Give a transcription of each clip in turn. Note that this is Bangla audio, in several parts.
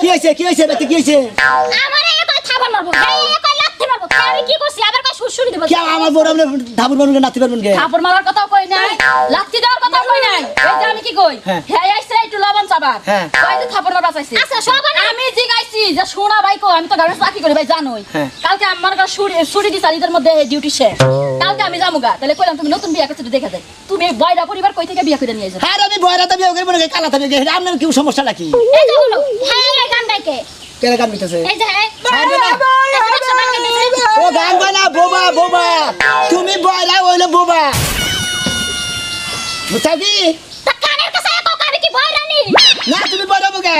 কি হয়েছে? কি হয়েছে? বাচ্চা কি হয়েছে? আমার এই কয় থাবার মারবো এই এই কয় লাথি মারবো কে আমি কি করছি? আবার কয় সুরসুরি দেব? কি আমার বড় আমরা ধাবুর বানুন নাতি পারবেন কে থাপড় মারার কথাও কই নাই? লাত্তি দেওয়ার কথাও কই নাই? এই যে আমি কি কই? হ্যাঁ। হ্যাঁ আইছে একটু লবণ চাবার। হ্যাঁ। কই যে থাপড় মারা চাইছে? আচ্ছা, সব আমি জিগাইছি যে সোনা ভাই কো আমি তো গাড়ি চাকরি করি ভাই জানোই। হ্যাঁ। কালকে আমার কাছে ছুটি ছুটি দিছে ঈদের মধ্যে ডিউটি শেষ। কালকে আমি যাব গা। তাহলে কইলাম তুমি নতুন বিয়া করছ একটু দেখে তুমি এই বয়রা পরিবার কই থেকে বিয়া করে নিয়ে যাও হ্যাঁ আমি বয়রাতে বিয়ে করব নাকি কালা থাকবে আপনার কি সমস্যা নাকি এই যে হলো হ্যাঁ গান গাইকে। কেন কাম নিতেছে এই যে হ্যাঁ হ্যাঁ, বাবা। একশো টাকা দিছে। ও গান গায় না বোবা তুমি বয়লা হইলে বোবা বুঝাবি কানের কাছে এক আমি কি ভয় রানি না তুমি বয়রা বোকা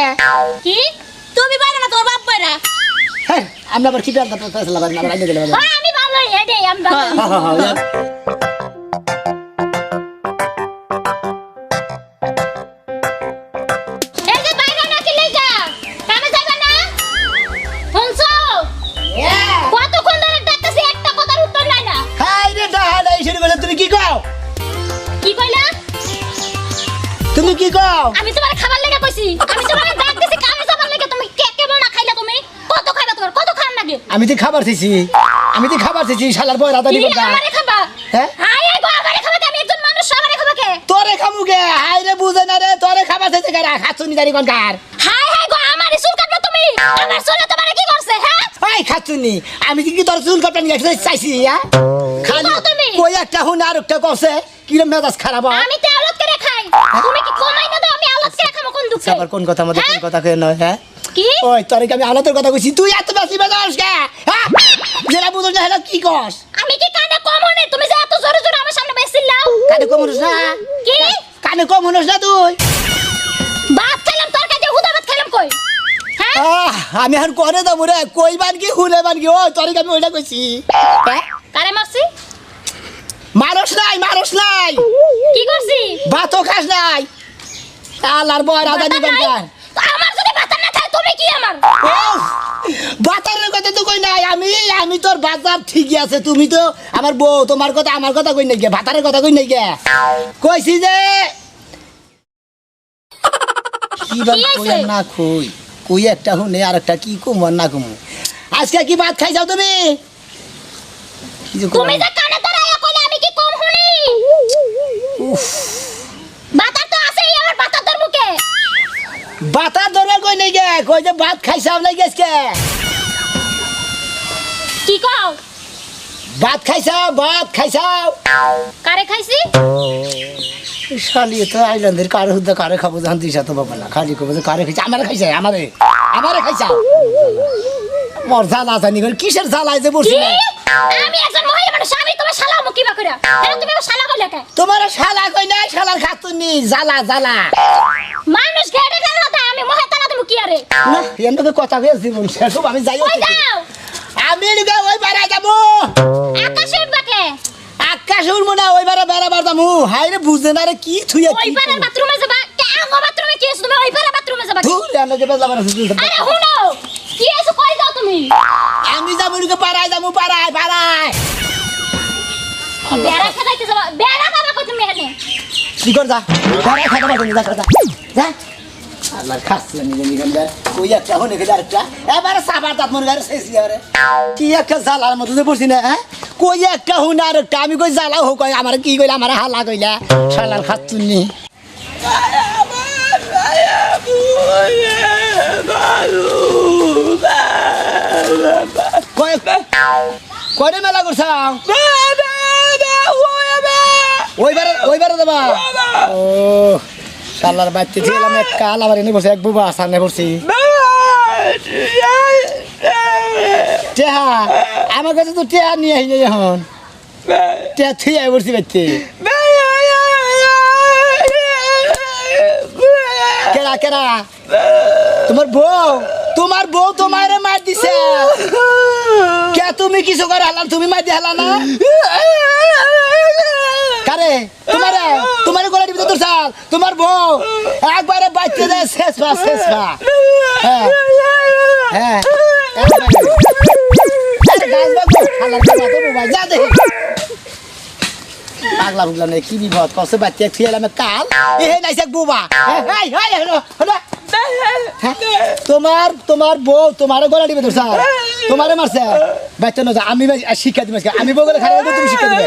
কি? তুমি বাইরে না তোর বাপ বাইরে হ্যাঁ আমরা আবার কি জানতে ফেসলা বাড়ি না রাইনে গেলে হ্যাঁ আমি ভালো এটাই আমি তুমি কি কও? আমি তোমার খাবার লেগে কইছি। আমি তোমার ডাকতেছি কামে যাবার লেগে তুমি কে কেমন না খাইলা তুমি? কত খাইবা তোমার? কত খান লাগে? আমি তো খাবার চাইছি আমি তো খাবার চাইছি শালার বয়রা দানি কি করতা আমারে খাবা? হ্যাঁ? হাই হাই গো আমারে খাবা আমি একজন মানুষ আমারে খাবা কে তোরে খামু গে হাই রে বুঝে না রে তোরে খাবার চাইছে কে খাচ্ছুনি দানি কোন কার হাই হাই গো আমারে চুল কাটবা তুমি? আমার চুলে তোমারে কি করছে হ্যাঁ? ওই খাচ্ছুনি আমি কি তোর চুল কাটা নিয়ে চাইছি হ্যাঁ? খালি? কই একটা হুন আর একটা কসে কি রে মেজাজ খারাপ আমি তো আবার কোন কথা কোন হ্যাঁ? কথা কয়ে নয় হ্যাঁ? কি? ওই তোর আমি আলাদার কথা কইছি? তুই এত বেশি বেজাস কে? হ্যাঁ? যেটা বুঝো না কি কস? আমি কি কানে কম হনে তুমি যে এত জোরে জোরে আমার সামনে বেসিলাও কানে কম হনস না? কি? কানে কম হনস না তুই? ভাত খেলাম তরকারি দিয়ে হুদা ভাত খেলাম কই? হ্যাঁ? আমি আর করে দেবো রে? কই বান কি হুলে বান কি ওই তোর আমি ওইটা কইছি? কারে মারছি? মারস নাই মারস নাই। কি করছি? ভাতও খাস নাই। আল্লাহর বয় রাজা নাই? আমার যদি ভাত না খায় তুমি কি আমার? বাতারের কথা তো কই নাই। আমি আমি তোর বাজার ঠিকই আছে তুমি তো আমার বউ তোমার কথা আমার কথা কই নাই গে ভাতারের কথা কই নাই গে? কইছি যে কি কই না কই? কই একটা হুনে আর একটা কি কম না কম? আজকে কি ভাত খাইছাও তুমি? তুমি যে কানে কইলে আমি কি কম শুনি? উফ, বাতার ধরবার কই নাই গে? কই যে ভাত খাইছাও নাই গেছকে কি কও? ভাত খাইছাও ভাত খাইছাও কারে খাইছি? শালি তো আইল্যান্ডের কারে হুদ্দা কারে খাব জান দিশা তো বাবা না। খালি কবে যে কারে খাইছে? আমারে খাইছে আমারে। আমারে খাইছা। মোর জ্বালা জানি করে কিসের জ্বালায় যে বসি আমি একজন মহিলা মানুষ আমি তোমার শালা মুখি বা কইরা? কেন তুমি আমার শালা কইলা কে? তোমার শালা কই নাই? শালার খাতুনি জ্বালা জ্বালা। মানুষ ঘেটে গেল আমি মহে তালা তুমি কি আরে? না এনকে কথা হয়ে জীবন শেষ হোক, আমি যাই কই যাও। আমি এদিকে ওই বারে যাব। আকাশে উঠবা কে? আকাশ উড়বো না ওই বারে বেড়াবার যাব। হাই রে বুঝে না রে কি থুইয়া ওই কি বাথরুমে যাবা? কে আঙ্গ বাথরুমে কি আছে তুমি? ওই পারের বাথরুমে যাবা? ধুর এনকে বেজাবার আরে হুনো কি আছে কই যাও তুমি? আমি যাব এদিকে পাড়ায় যাব পাড়ায় পাড়ায়। বেড়া খেদাইতে যাবা। বেড়া খাবা কই তুমি এখানে কি কর যা খাতে পারব না যা যা যা। আল্লাহর নিলে নিগম দা ওই একটা হনে গেলে আরেকটা। এবারে সাবার দাঁত মনে করে শেষ ইয়ারে কি একটা জ্বালার মতো যে পড়ছি না হ্যাঁ? কই একটা হুন আরেকটা আমি কই জ্বালা হোক আমার কি কইলা আমার হালা কইলা। শালার খাতুনি কয় কয়টা মেলা করছাও ওইবারে ওইবারে দেবা? ও শালার বাচ্চা ছিলাম এক কাল আবার এনে বসে, এক বুবা সামনে বসছি টেহা, আমার কাছে তো টেহা নিয়ে আসি এখন। টেহা থুই আই বসছি বাচ্চে কেরা কেরা? তোমার বউ? তোমার বউ তোমারে মার দিছে। কে তুমি কিছু করে হালান, তুমি মার দিয়ে হালা না? তোমারে তোমারে বউ। পাগলা কি বিপদ বাচ্চা কাল? তোমার তোমার বউ, তোমার গলা দিবে তোর স্যার। তোমারে মারছে। বাচ্চা না আমি শিক্ষা দিবে আমি বউ গলে খারাপ তুমি শিক্ষা দিবে।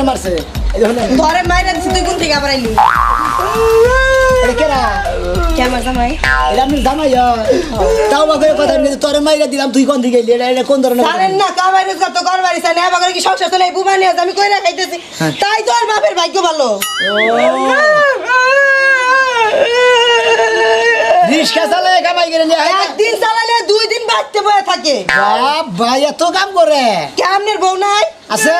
তোমারে মারছে। এই হলো ঘরে মাইরা দিছি তুই কোন থেকে আবার আইলি? এটা কেরা? কেমন জামাই? এটা আমি জামাই হয়। তাও বা করে কথা কিন্তু তোরে মাইরা দিলাম তুই কোন দিকে গেলি এটা এটা কোন ধরনের জানেন না কামাই রোজগার তো ঘর চাই না এবার কি সংসার চলে বুমা নিয়ে আমি কইরা খাইতেছি। তাই তো বাপের ভাগ্য ভালো। রিক্সা চালায় কামাই করে নিয়ে আয়। না। দুই দিন বাড়তে বয়ে থাকে। বাপ ভাই এত কাম করে। কেমনের বউ নাই? আছে?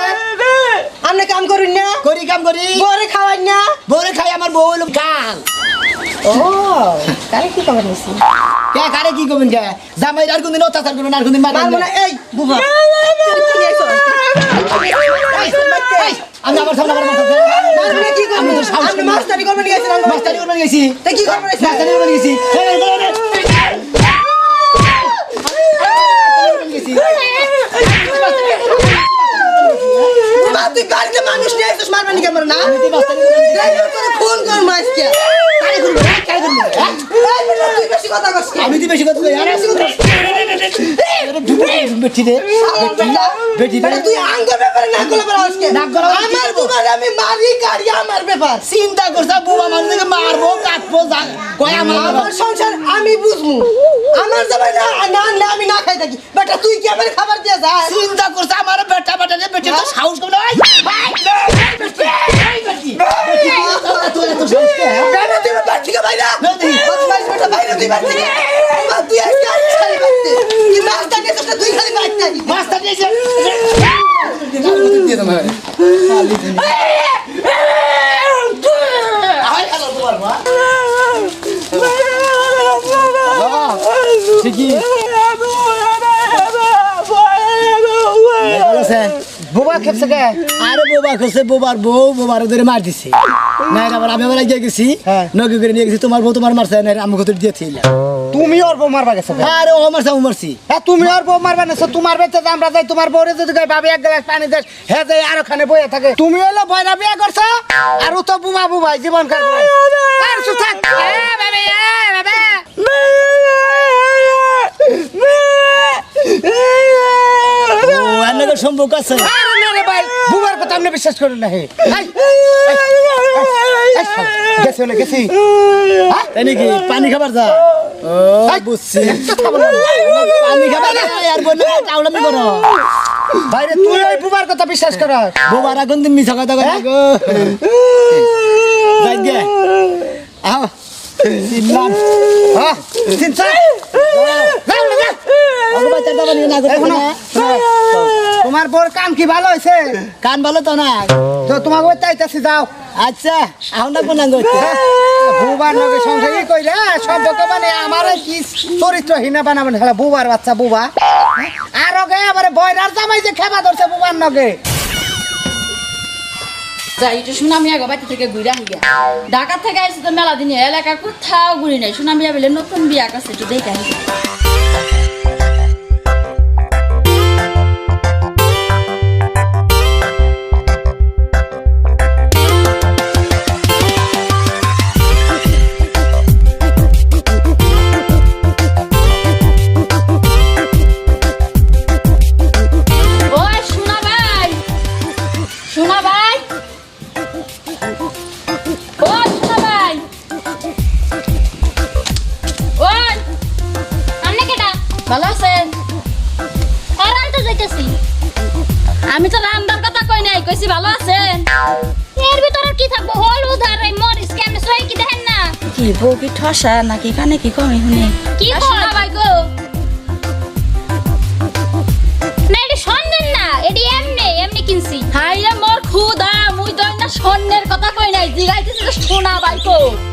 আপনি কাম করুন না? করি কাম করি। বউরে খাওয়াই না? বউরে খাই আমার বউ হলো কাল। ও তাহলে কি খবর নিছি? কে কারে কি করবেন কে? জামাই আর কোনদিন অত্যাচার করবেন আর কোনদিন মারবেন না। না। এই বুবা। কি নিয়ে আইছো? এই, আমি আমার সামনে আমার মাথা মারবো কি করব? আমি তো সাহস আপনি মাস্টারি করবেন গেছেন মাস্টারি করবেন গেছি তা কি করবেন মাস্টারি করবেন গেছি। তুই গাড়িতে মানুষ নিয়ে আসছিস মারবেন কেমন না? তো গেছি। ড্রাইভার ফোন কর মাইসকে আমি তুই বেশি কথা কস আমি তো বেশি কথা রে রে তুই আঙ্গুর ব্যাপারে আজকে। গলাবার আমার? আমি মারি গাড়ি আমার ব্যাপার। চিন্তা করছে বুবা মানুষকে মারবো কাটবো কয় আমার আমার সংসার আমি বুঝমু আমার জামাই না আমি না খাই থাকি। বেটা তুই কি আমার খাবার দিয়ে যা চিন্তা করছে আমার বেটা বেটা রে বেটি তো সাহস কম না তুই হ্যাঁ? তুই আর খালি মাছটা দিয়েছে দিয়ে বাবা ঠিকই বোবা খেপছে কে? আরে বোবা করছে বোবার বউ বোবার ধরে মার দিছে। না আবার আমি আবার গিয়ে গেছি হ্যাঁ। নগে করে নিয়ে গেছি তোমার বউ তোমার মারছে না আমি কত দিয়ে থইলা। তুমি ওর বউ মারবা গেছে? আরে ও মারছে ও মারছি হ্যাঁ তুমি ওর বউ মারবা না তোমার বেতে আমরা যাই তোমার বউরে যদি কই ভাবি এক গ্লাস পানি দেশ হে যাই আর ওখানে বইয়ে থাকে তুমি হলো বয়রা বিয়া করছ আর ও তো বুবা বুবাই জীবন কাটবো আর চুপ থাক এ বাবা এ বাবা ও এর সম্ভব আছে। আরে না রে ভাই। বুবার কথা আপনি বিশ্বাস করুন না হে। গেছি হলে গেছি? তাই নাকি? পানি খাবার যা। ও বুঝছি। পানি খাবার যা, আর বললে টাউলামি করো বাইরে তুই ওই বুবার কথা বিশ্বাস কর। বোবার এখন দিন মিছা কথা কথা গো। যাই গে। আও চিনলাম। হ্যাঁ চিন্তা তোমার বোর কান কি ভালো হয়েছে কান ভালো তো না। তো ওই তাইতাছি যাও। আচ্ছা এখন না কোন বুবার লগে সংসারই কইলে? সম্পর্ক মানে আমার কি চরিত্রহীন বানাবেন হেলা বুবার বাচ্চা বুবা। আর ওকে আবার বয়রার জামাই যে ধরছে বুবার বাড়ি থেকে ঘুরে আহি গিয়া। ঢাকা থেকে আসছে তো মেলা দিনে এলাকা কোথাও ঘুরি নাই। সুনামিয়া বলে নতুন বিয়া কাছে একটু দেখে ভালো আছেন? আনতে যাইতেছি। আমি তো রান্নার কথা কই নাই কইছি ভালো আছেন? এর ভিতর কি থাকব? হলুদ আর এই মরিচ কেমনে সই কি দেখেন না? কি বউ কি ঠসা নাকি কানে কি কমে শুনে? কি কয়? ভাই গো? না এটি সন্দেন না এটি এমনি এমনি কিনছি। হাই রে মোর খুদা স্বর্ণের কথা কই নাই জিগাইতেছি যে সোনা বাইকো আমার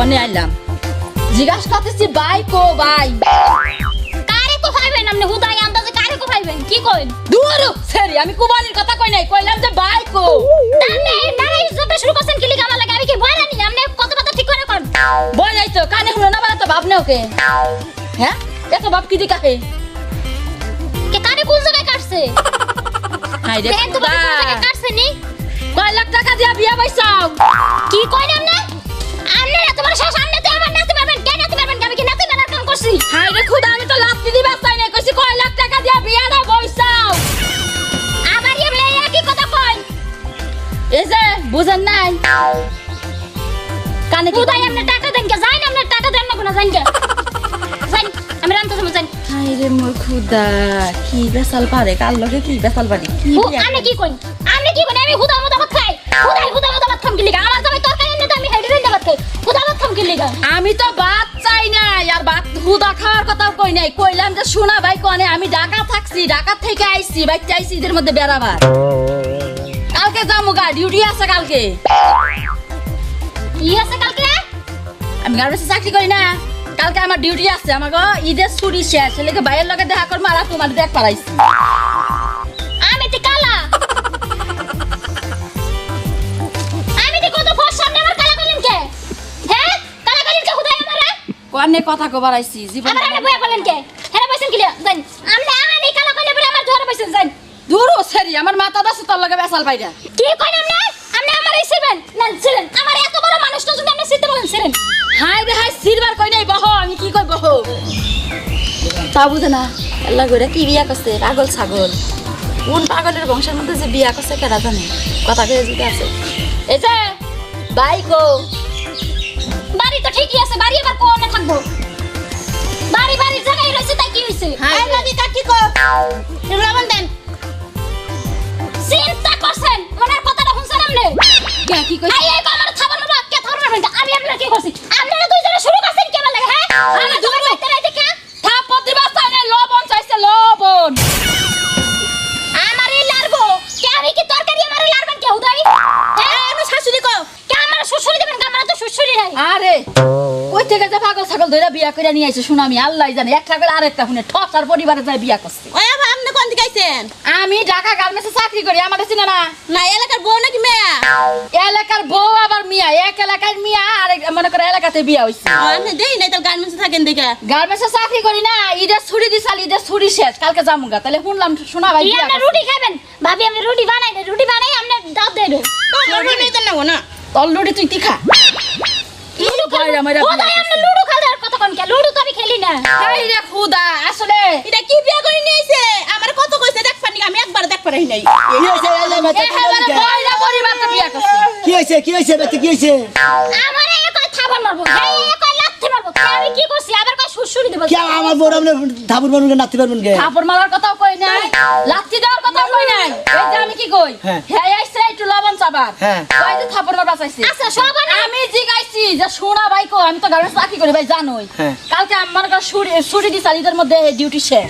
কোনে আইলাম। জিজ্ঞাসা করতেছি বাইকো বাই কারে কো পাইবেন আপনি? হুদাই আন্দাজে কারে কো পাইবেন কি কইন? দূর সেরি আমি কুবানির কথা কই নাই কইলাম যে বাইকো আপনি নারাই ইজ্জত শুরু করছেন কি লিগা লাগে আমি কি বয়রা নি আপনি কত কথা ঠিক করে কোন। বই নাই তো কানে শুনো না বলে তো বাপ নে ওকে হ্যাঁ? এত বাপ কি দিকা হে কে কারে কোন জায়গায় কাটছে? হাই রে কোন জায়গায় কাটছে নি। কয় লাখ টাকা দিয়া বিয়া বাইছাও হাই মোর খুদা কি বেসাল পারে? কাল লগে কি বেসাল পারি? কি বিয়া কি কইন আপনি কি কইন আমি হুদা মুদা ভাত খাই। হুদাই হুদা মুদা ভাত খাম কি লিগা? আমার জামাই তরকারি এনে আমি হেডে রেন্দা ভাত খাই। হুদা ভাত খাম কি লিগা? আমি তো ভাত চাই না আর ভাত হুদা খাওয়ার কথা কই নাই। কইলাম যে শোনা ভাই কনে আমি ঢাকা থাকছি ঢাকা থেকে আইছি বাইতে আইছি এদের মধ্যে বেড়াবার। কালকে যাব গা ডিউটি আছে কালকে। কি আছে কালকে? আমি গার্মেন্টসে চাকরি করি না। কালকে আমার ডিউটি আছে আমার গো ঈদের ছুটি শেষ লেগে বাইরের লগে দেখা করব আর তোমার দেখ পারাইছি আমি তো কালা। আমি তো কত ফস সামনে আমার কালা কইলেন কে? হ্যাঁ কালা কইলেন কে হুদাই আমারে? কনে কথা কবার আইছি জীবন আমার আপনি বয়া বলেন কে? হ্যাঁ বসেন কি লিগা জানি আমনে আমি কালা কইলে বলে আমার জোরে বসেন জানি দূর সেরি আমার মাথা দাসে তোর লগে বেসাল পাইরা। কি কইন আপনি আপনি আমারই ছিলেন? না ছিলেন। আমার এত বড় মানুষটা যদি আপনি সিতে বলেন ছিলেন। হাই রে হাই সিরবার তা বুঝে না আল্লাহ করে কি বিয়া করছে? পাগল ছাগল। কোন পাগলের বংশের মধ্যে যে বিয়া করছে কেনা জানে? কথা কে যদি আছে। এই যে বাইকো বাড়ি তো ঠিকই আছে বাড়ি আবার কোনে থাকব? বাড়ি বাড়ির জায়গায় রয়েছে তাই কি হইছে? হাই রে। লাগি কাকি কো লবণ দেন। চিন্তা করছেন মনের কথাটা শুনছেন আপনি? কে কি যে পাগল ছাগল ধইরা বিয়া করে নিয়ে আইছে শুনো আমি আল্লাহ জানে একটা করে আরেকটা শুনে ঠসার পরিবারে যায় বিয়া করছে। ওই আবার আপনি কোন দিকে আইছেন? আমি ঢাকা গার্মেন্টসে চাকরি করি আমার চিনে না? না এলাকার বউ নাকি মেয়া? এলাকার বউ আবার মিয়া এক এলাকার মিয়া আর মনে করে এলাকাতে বিয়া হইছে। আপনি দেই নাই তাহলে গার্মেন্টসে থাকেন দেখে। গার্মেন্টসে চাকরি করি না ঈদের ছুটি দিছাল ঈদের ছুটি শেষ কালকে যামুগা। তাহলে শুনলাম শোনা ভাই কি বিয়া আপনি রুটি খাবেন? ভাবি আমি রুটি বানাই রুটি বানাই আপনি দাও দেই দেই রুটি নিতে নেব না। তোর লুডি তুই তিখা লুডো খেলার কথা কোন কে লুডো তো আমি খেলি না। হাই রে খুদা আসলে এটা কি বিয়া করে নিয়ে আমার কত কইছে দেখ পানি আমি একবার দেখ পারি নাই এই যে বিয়া করছে। কি হয়েছে কি হয়েছে বাচ্চা কি হয়েছে? আমার এই কই থাবার মারবো? এই এই কই লাথি মারবো? আমি কি করছি? আবার কই সুসুরি দেব? কি আমার বড় আপনি ধাপুর পারবেন নাচতে পারবেন কে থাপড় মারার কথাও কই নাই লাত্তি দেওয়ার কথাও কই নাই। এই যে আমি কি কই? হ্যাঁ। হ্যাঁ আইছে একটু লবণ চাবার হ্যাঁ। কই যে থাপড় মারবা চাইছে আচ্ছা সব আমি জিগাইছি যে সোনা ভাই কো আমি তো গার্মেন্টস চাকরি করি ভাই জানোই। হ্যাঁ। কালকে আমার কাছে ছুটি ছুটি দিছে ঈদের মধ্যে ডিউটি শেষ।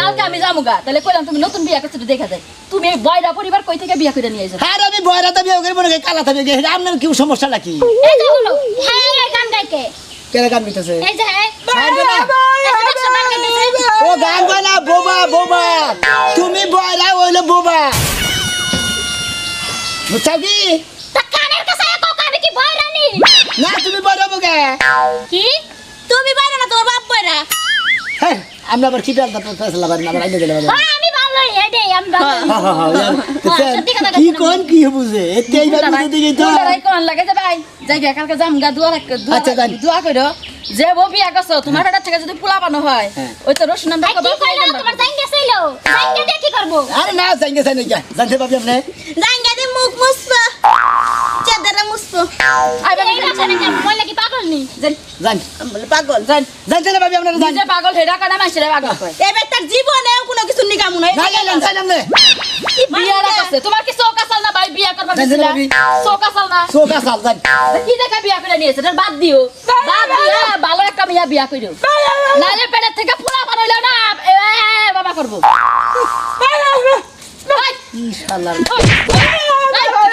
কালকে আমি যাব গা। তাহলে কইলাম তুমি নতুন বিয়া করছ দেখা যায় তুমি এই বয়রা পরিবার কই থেকে বিয়া করে নিয়ে আইছো? হ্যাঁ আমি বয়রা তো বিয়ে করব নাকি কালা থাকবে কে আপনার কি সমস্যা নাকি এই যে হলো হ্যাঁ গান গাইতে। কেন গান না? গাইতেছে। ও গান গায় না বোবা বোবা। তুমি বয়রা ওইলে বোবা। বুঝছ কি? না? তুমি বয়রা বোকে কি? তুমি বাইরে না তোর বাপ বাইরা হ্যাঁ আমি আবার কি ফেসলা বাড়ি আবার আইলে দিলে হ্যাঁ আমি হ্যাঁ, কি কোন কি বুঝে? এতে এইবার বুঝে দিকে তো কোন লাগে যে ভাই জায়গা কালকে যাম গা দুয়া রাখ দুয়া আচ্ছা, কইরো। যে বউ বিয়া করছ তোমার এটা থেকে যদি পোলা বানো হয় হ্যাঁ। ওই তো রসুন আই কি কইলো? তোমার জাঙ্গে চাইলো? জাঙ্গে দিয়ে কি করব? আরে না জানি কে জানতে পারবি আপনি? জাঙ্গা দিয়ে মুখ চেদারা বাচ্চাটা কেন কিছু নিকামু নাই। না জানেন জানেন না বিয়া রাখছে? তোমার কি চৌকা চাল না ভাই বিয়া করবার দিছিলা? পারবি। না? সোকা সাল জান। কি দেখা বিয়া করে নিয়েছে? বাদ দিও। বাদ দিও ভালো একটা বিয়া কইরো। নালে পেটের থেকে পোলা বানাইলো না। বাবা করব।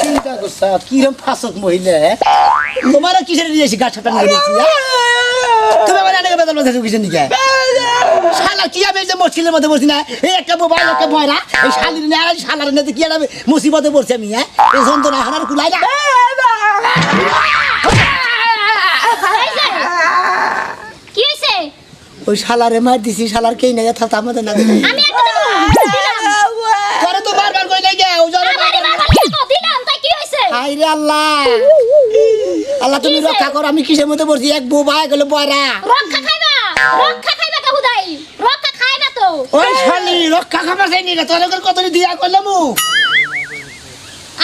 চিন্তা করছ? কিরম ফাঁসক মহিলা তোমার কিসের দিয়েছি গাছ ছাপা নিয়ে তুমি আমার আগে বেতন বলতে কিসের নিকে? শালা কি আমি এই যে মুশকিলের মধ্যে বসি না? এই একটা মোবাইল একটা এই শালির না শালার না কি একটা মুসিবতে পড়ছি আমি হ্যাঁ? এই যন্ত্রণা হানার কুলাই না। কি ওই শালারে মার দিছি শালার কেই নাই থাকতে আমাদের না আমি একটা হাই রে আল্লাহ। আল্লাহ তুমি? রক্ষা করো আমি কিসের মধ্যে পড়ছি? এক বোবা গেল বয়রা রক্ষা খাইবা? রক্ষা খাইবা কে হুদাই। রক্ষা খায় না তো। ওই শালি রক্ষা খাবার চাইনি রে তোর কত দিয়া করলাম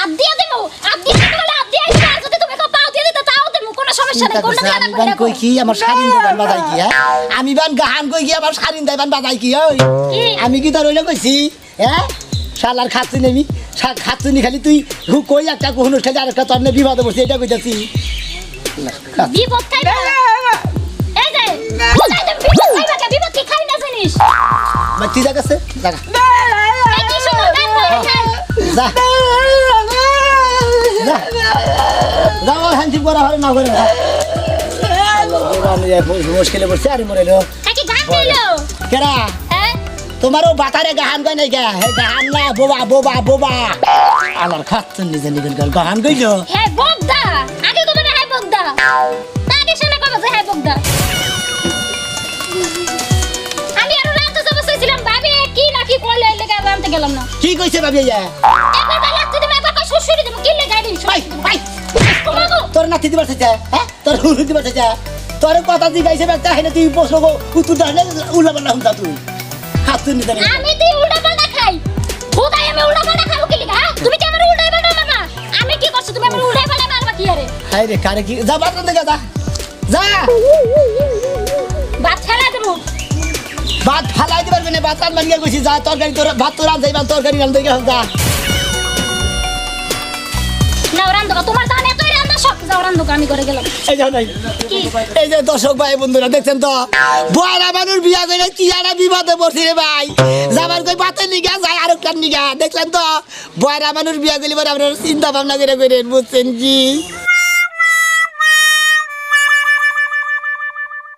আপ দিয়া দেবো আপ দিয়া দিতে আপ দিয়া দিতে যদি তুমি কেউ পাও দিয়ে দিতে তাও দেবো কোনো সমস্যা নেই কোনো কই কি আমার শাড়িন দোকান বাজাই কি হ্যাঁ? আমি বান গাহান কই কি আমার শাড়িন দাইবান বাজাই কি ওই? আমি কি তোর কইছি হ্যাঁ? শালার খাচ্ছি নেমি। খাচ্ছি খালি তুই হু কই একটা কোন খেলে আর একটা তোর নে বিবাদে বসে এটা কইতাছি বিপদ খাইবা এই যে বিপদ খাইবা কে বিপদ কি খাই না জানিস বাচ্চি জাগাছে জাগা এই কি শুনো দেখ খাই যা যা যাও হ্যান্ডশিপ করা হবে না করে মুশকিলে পড়ছে আর মরে দিলো কেরা হ্যাঁ তোমারও বাতারে গাহান কই নাই গা হে গাহান না বোবা বোবা বোবা। আমার খাচ্ছেন নিজে নিজে গাহান কইল? হে বগদা আগে কবে না হে বগদা। আগে শুনে কবে যে হে বগদা। আমি আর রাতে যাব চাইছিলাম ভাবি কি না কি কইলে এই লেগে আর আনতে গেলাম না। কি কইছে ভাবি ইয়া একবার বেলা লাগতে দিবে একবার শ্বশুরি দেবো কি লেগে আইডিন ভাই ভাই। তোর নাতি দিবার চাইছে হ্যাঁ? তোর হুলু দিবার চাইছে। তোর কথা দি গাইছে বেটা হেনে তুই প্রশ্ন উত্তর দাঁড়লে উল্লা পাল্লা হুমতা তুই। খাচ্ছেন নিজে নিজে আমি তুই উল্টা পাল্টা খাই। খোদাই আমি উল্টা পাল্টা খাব কি লেগে হ্যাঁ? তুমি কি আমার উল্টাই পাল্টা মারবা? আমি কি করছি? তুমি আমার উল্টাই পাল্টা মারবা কি আরে? হাই রে কারে কি? যা বাদ দেখে যা। যা। বাদ ফেলা দেবো। ভাত ফালাই দিবার মানে ভাত রান বানিয়ে গেছি যা তরকারি তোর ভাত তোর রান যাইবা তরকারি রান যা। না তোমার আমি করে গেলাম। এই যে নাই এই যে দর্শক ভাই বন্ধুরা দেখছেন তো? বয়রা মানুষ বিয়া করে কি একটা বিপদে পড়ছি রে ভাই? যাবার কই পাতে নিগা যায় আর একটা নিগা দেখলেন তো? বয়রা মানুষ বিয়া করলে পরে আপনারা চিন্তা ভাবনা করে করেন বুঝছেন কি?